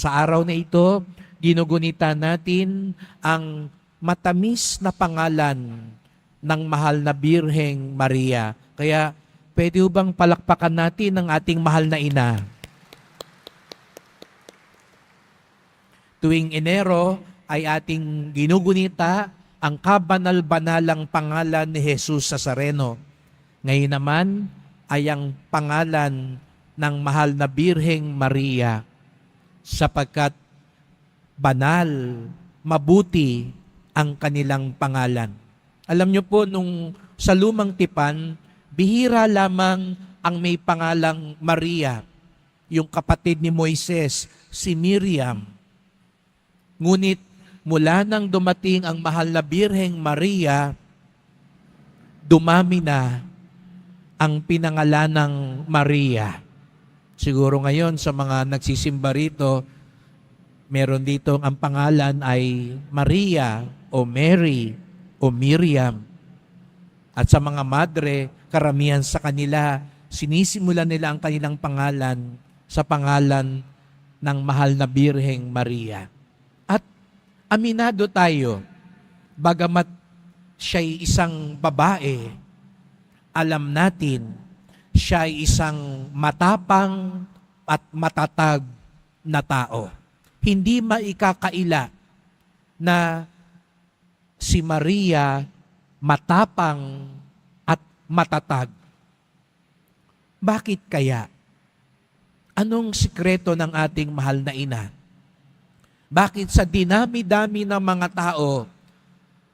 Sa araw na ito, ginugunita natin ang matamis na pangalan ng mahal na Birheng Maria. Kaya pwede bang palakpakan natin ang ating mahal na ina? Tuwing Enero ay ating ginugunita ang kabanal-banalang pangalan ni Jesus Nazareno. Ngayon naman ay ang pangalan ng mahal na Birheng Maria sapagkat banal, mabuti ang kanilang pangalan. Alam niyo po, nung sa lumang tipan, bihira lamang ang may pangalang Maria, yung kapatid ni Moises, si Miriam. Ngunit mula nang dumating ang mahal na Birheng Maria, dumami na ang pinangalanang Maria. Siguro ngayon sa mga nagsisimba rito, meron dito ang pangalan ay Maria o Mary o Miriam. At sa mga madre, karamihan sa kanila, sinisimulan nila ang kanilang pangalan sa pangalan ng mahal na Birheng Maria. At aminado tayo, bagamat siya'y isang babae, alam natin, siya ay isang matapang at matatag na tao. Hindi maikakaila na si Maria matapang at matatag. Bakit kaya? Anong sikreto ng ating mahal na ina? Bakit sa dinami-dami ng mga tao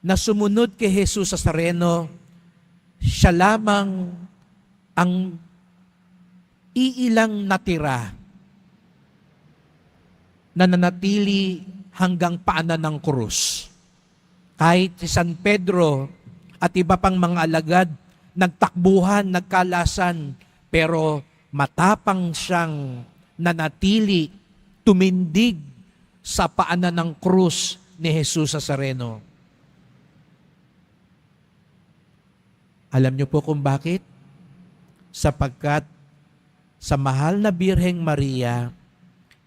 na sumunod kay Jesus sa Sareno, siya lamang ang iilang natira na nanatili hanggang paanan ng krus. Kahit si San Pedro at iba pang mga alagad, nagtakbuhan, nagkalasan, pero matapang siyang nanatili, tumindig sa paanan ng krus ni Jesus sa Sareno. Alam niyo po kung bakit? Sapagkat sa mahal na Birheng Maria,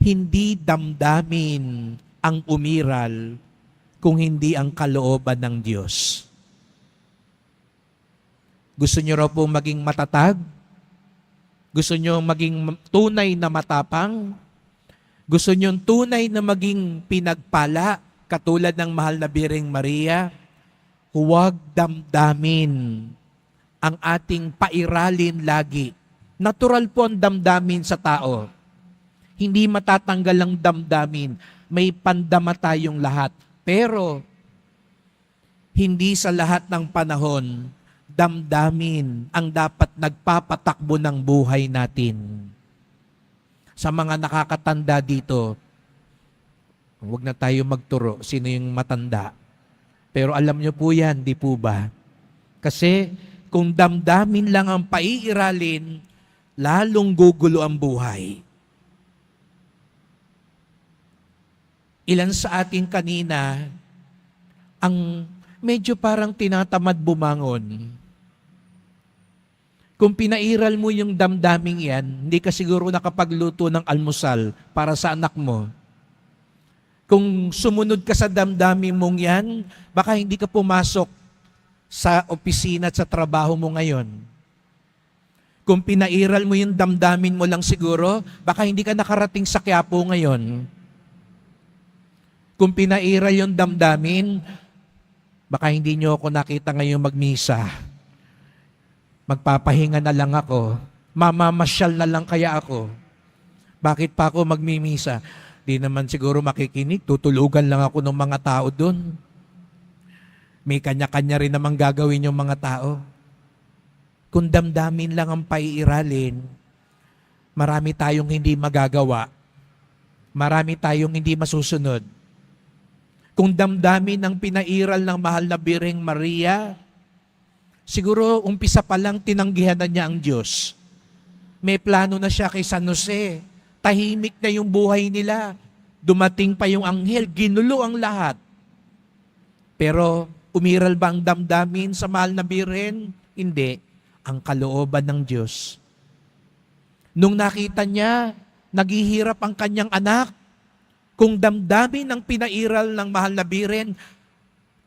hindi damdamin ang umiral kung hindi ang kalooban ng Diyos. Gusto niyo raw po maging matatag? Gusto niyo maging tunay na matapang? Gusto niyo tunay na maging pinagpala katulad ng mahal na Birheng Maria? Huwag damdamin ang ating pairalin lagi. Natural po ang damdamin sa tao. Hindi matatanggal ang damdamin. May pandama tayong lahat. Pero, hindi sa lahat ng panahon, damdamin ang dapat nagpapatakbo ng buhay natin. Sa mga nakakatanda dito, huwag na tayo magturo sino yung matanda. Pero alam nyo po yan, di po ba? Kasi kung damdamin lang ang paiiralin, lalong gugulo ang buhay. Ilan sa atin kanina, ang medyo parang tinatamad bumangon. Kung pinairal mo yung damdaming yan, hindi ka siguro nakapagluto ng almusal para sa anak mo. Kung sumunod ka sa damdamin mong yan, baka hindi ka pumasok sa opisina at sa trabaho mo ngayon. Kung pinairal mo yung damdamin mo lang siguro, baka hindi ka nakarating sa Quiapo ngayon. Kung pinairal yung damdamin, baka hindi nyo ako nakita ngayon magmisa. Magpapahinga na lang ako. Mamamasyal na lang kaya ako. Bakit pa ako magmimisa? Di naman siguro makikinig. Tutulugan lang ako ng mga tao doon. May kanya-kanya rin namang gagawin yung mga tao. Kung damdamin lang ang paiiralin, marami tayong hindi magagawa. Marami tayong hindi masusunod. Kung damdamin ang pinairal ng mahal na Bireng Maria, siguro umpisa pa lang tinanggihan na niya ang Diyos. May plano na siya kay San Jose. Tahimik na yung buhay nila. Dumating pa yung anghel, ginulo ang lahat. Pero umiral ba ang damdamin sa mahal na Birhen? Hindi. Ang kalooban ng Diyos. Nung nakita niya, naghihirap ang kanyang anak, Kung damdamin ng pinairal ng mahal na biren,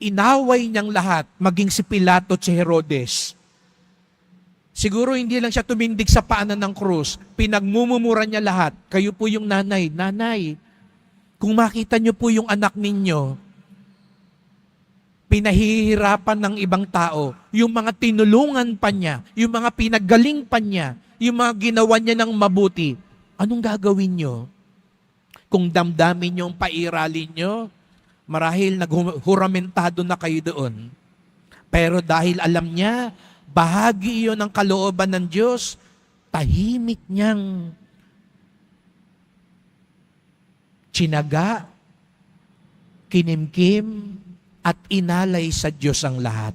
inaway niyang lahat, maging si Pilato at si Herodes. Siguro hindi lang siya tumindig sa paanan ng krus, pinagmumumura niya lahat. Kayo po yung nanay, nanay, kung makita niyo po yung anak ninyo, pinahihirapan ng ibang tao, yung mga tinulungan pa niya, yung mga pinaggaling pa niya, yung mga ginawa niya ng mabuti, anong gagawin niyo? Kung damdamin niyo ang pairalin niyo, marahil naghuramentado na kayo doon. Pero dahil alam niya, bahagi iyon ng kalooban ng Diyos, tahimik niyang tsinaga, kinimkim, at inalay sa Diyos ang lahat.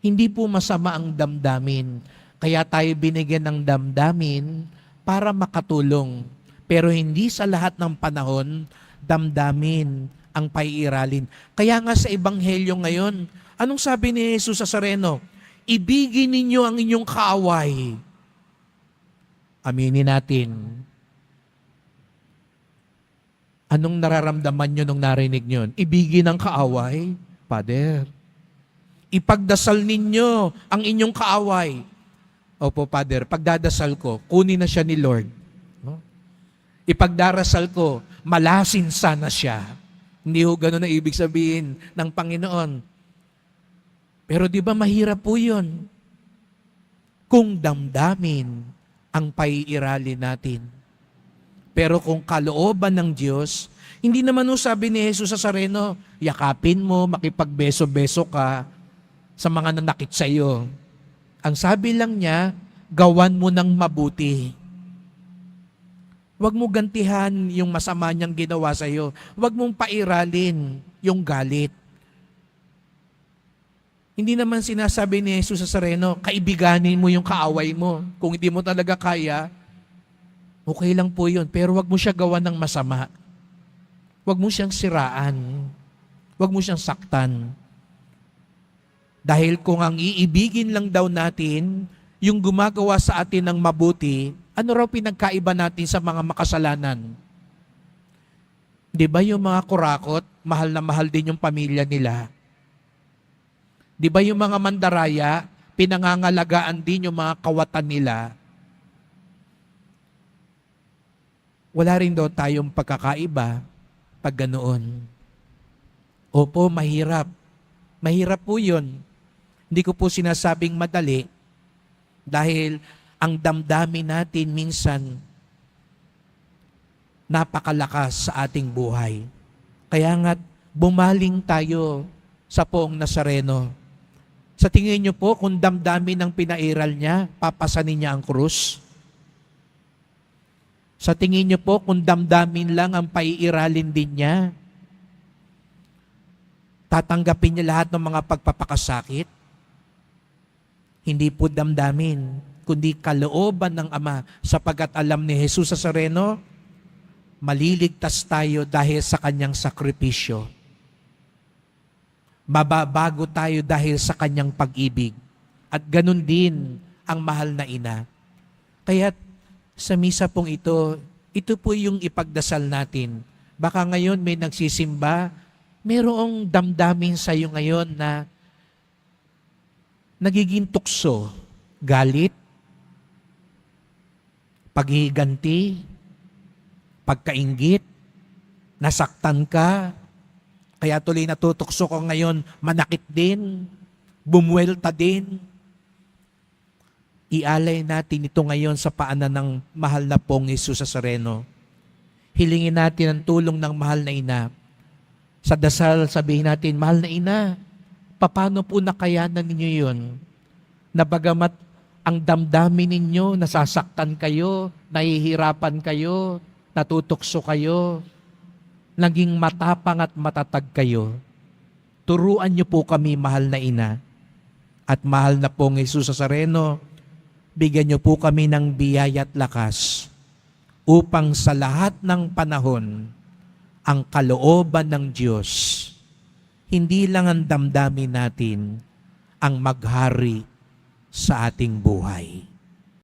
Hindi po masama ang damdamin. Kaya tayo binigyan ng damdamin para makatulong. Pero hindi sa lahat ng panahon, damdamin ang paiiralin. Kaya nga sa Ebanghelyo ngayon, anong sabi ni Jesus sa Sareno? Ibigin ninyo ang inyong kaaway. Aminin natin, Anong nararamdaman nyo nung narinig nyo? Ibigin ang kaaway? Father. Ipagdasal ninyo ang inyong kaaway. Opo, Father, pagdadasal ko, kunin na siya ni Lord. No? Ipagdarasal ko, malasin sana siya. Hindi ho ganun ang ibig sabihin ng Panginoon. Pero di ba mahirap po yun? Kung damdamin ang paiirali natin. Pero kung kalooban ng Diyos, hindi naman ho sabi ni Jesus sa Sareno, yakapin mo, makipagbeso-beso ka sa mga nanakit sa iyo. Ang sabi lang niya, gawan mo ng mabuti. Huwag mo gantihan yung masama niyang ginawa sa iyo. Huwag mong pairalin yung galit. Hindi naman sinasabi ni Jesus sa Sareno, kaibiganin mo yung kaaway mo. Kung hindi mo talaga kaya, Okay lang po yun, pero wag mo siya gawa ng masama. Wag mo siyang siraan. Wag mo siyang saktan. Dahil kung ang iibigin lang daw natin, yung gumagawa sa atin ng mabuti, ano raw pinagkaiba natin sa mga makasalanan? Di ba yung mga kurakot, mahal na mahal din yung pamilya nila? Di ba yung mga mandaraya, pinangangalagaan din yung mga kawatan nila? Wala rin daw tayong pagkakaiba pag ganoon. Opo, mahirap. Mahirap po yun. Hindi ko po sinasabing madali dahil ang damdamin natin minsan napakalakas sa ating buhay. Kaya nga bumaling tayo sa poong Nazareno. Sa tingin niyo po, kung damdamin ng pinairal niya, papasanin niya ang krus? Sa tingin niyo po, kung damdamin lang ang paiiralin din niya, tatanggapin niya lahat ng mga pagpapakasakit? Hindi po damdamin, kundi kalooban ng Ama sapagat alam ni Jesus sa Sareno, maliligtas tayo dahil sa kanyang sakripisyo. Mababago tayo dahil sa kanyang pag-ibig. At ganun din ang mahal na ina. Kaya sa misa pong ito, ito po yung ipagdasal natin. Baka ngayon may nagsisimba, merong damdamin sa iyo ngayon na nagiging tukso, galit, paghiganti, pagkaingit, nasaktan ka, kaya tuloy natutukso ko ngayon, manakit din, bumuelta din, Ialay natin ito ngayon sa paanan ng mahal na pong Jesus sa Sareno. Hilingin natin ang tulong ng mahal na ina. Sa dasal, sabihin natin, mahal na ina, paano po nakayanan ninyo yun? Na bagamat ang damdamin ninyo, nasasaktan kayo, nahihirapan kayo, natutukso kayo, naging matapang at matatag kayo. Turuan niyo po kami, mahal na ina. At mahal na pong Jesus sa Sareno, bigyan niyo po kami ng biyaya at lakas upang sa lahat ng panahon ang kalooban ng Diyos, hindi lang ang damdamin natin ang maghari sa ating buhay.